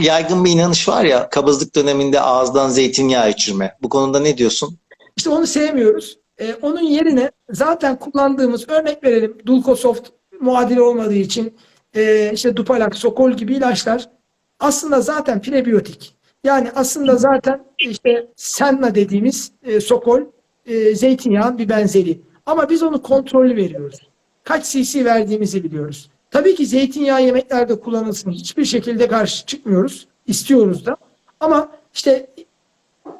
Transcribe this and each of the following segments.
yaygın bir inanış var ya kabızlık döneminde ağızdan zeytinyağı içirme. Bu konuda ne diyorsun? İşte onu sevmiyoruz. Ee, onun yerine zaten kullandığımız örnek verelim Dulcosoft muadili olmadığı için e, işte Dupalac, Sokol gibi ilaçlar aslında zaten prebiyotik. Yani aslında zaten işte Senna dediğimiz e, Sokol e, zeytinyağın bir benzeri. Ama biz onu kontrollü veriyoruz. Kaç cc verdiğimizi biliyoruz. Tabii ki zeytinyağı yemeklerde kullanılsın. Hiçbir şekilde karşı çıkmıyoruz. İstiyoruz da. Ama işte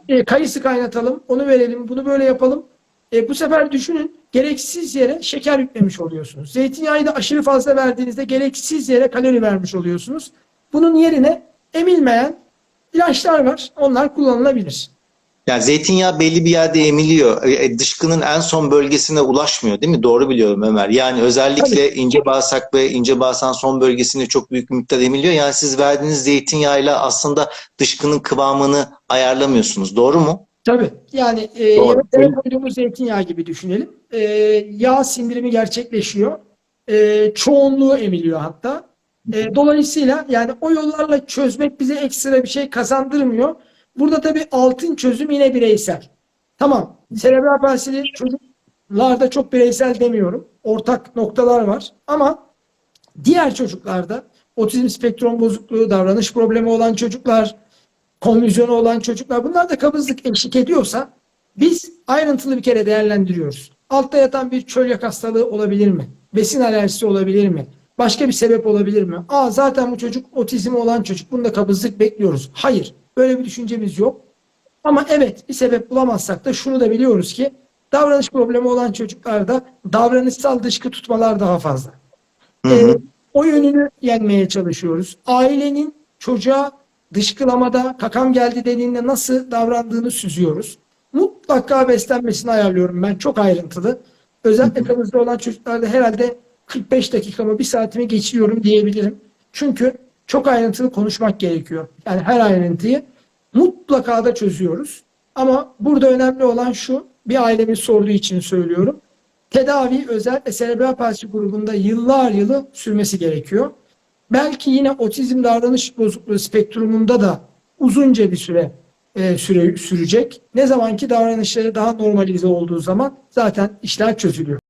e, kayısı kaynatalım, onu verelim, bunu böyle yapalım. E, bu sefer düşünün gereksiz yere şeker yüklemiş oluyorsunuz. Zeytinyağı da aşırı fazla verdiğinizde gereksiz yere kalori vermiş oluyorsunuz. Bunun yerine emilmeyen ilaçlar var. Onlar kullanılabilir. Yani zeytinyağı belli bir yerde emiliyor. E, dışkının en son bölgesine ulaşmıyor değil mi? Doğru biliyorum Ömer. Yani özellikle ince bağırsak ve ince bağırsağın son bölgesinde çok büyük bir miktar emiliyor. Yani siz verdiğiniz zeytinyağıyla aslında dışkının kıvamını ayarlamıyorsunuz. Doğru mu? Tabii. Yani e, yemeklere koyduğumuz zeytinyağı gibi düşünelim. E, yağ sindirimi gerçekleşiyor. E, çoğunluğu emiliyor hatta. E, dolayısıyla yani o yollarla çözmek bize ekstra bir şey kazandırmıyor. Burada tabii altın çözüm yine bireysel. Tamam. Serebral palsili çocuklarda çok bireysel demiyorum. Ortak noktalar var. Ama diğer çocuklarda otizm spektrum bozukluğu, davranış problemi olan çocuklar, konvüzyonu olan çocuklar bunlar da kabızlık eşlik ediyorsa biz ayrıntılı bir kere değerlendiriyoruz. Altta yatan bir çölyak hastalığı olabilir mi? Besin alerjisi olabilir mi? Başka bir sebep olabilir mi? Aa zaten bu çocuk otizmi olan çocuk. Bunda kabızlık bekliyoruz. Hayır. Böyle bir düşüncemiz yok. Ama evet bir sebep bulamazsak da şunu da biliyoruz ki davranış problemi olan çocuklarda davranışsal dışkı tutmalar daha fazla. Hı hı. Ee, o yönünü yenmeye çalışıyoruz. Ailenin çocuğa dışkılamada kakam geldi dediğinde nasıl davrandığını süzüyoruz. Mutlaka beslenmesini ayarlıyorum ben çok ayrıntılı. Özellikle kabızda olan çocuklarda herhalde 45 dakikamı bir saatimi geçiriyorum diyebilirim. Çünkü çok ayrıntılı konuşmak gerekiyor. Yani her ayrıntıyı mutlaka da çözüyoruz. Ama burada önemli olan şu, bir ailemin sorduğu için söylüyorum. Tedavi özellikle serebral palsi grubunda yıllar yılı sürmesi gerekiyor. Belki yine otizm davranış bozukluğu spektrumunda da uzunca bir süre e, süre sürecek. Ne zamanki davranışları daha normalize olduğu zaman zaten işler çözülüyor.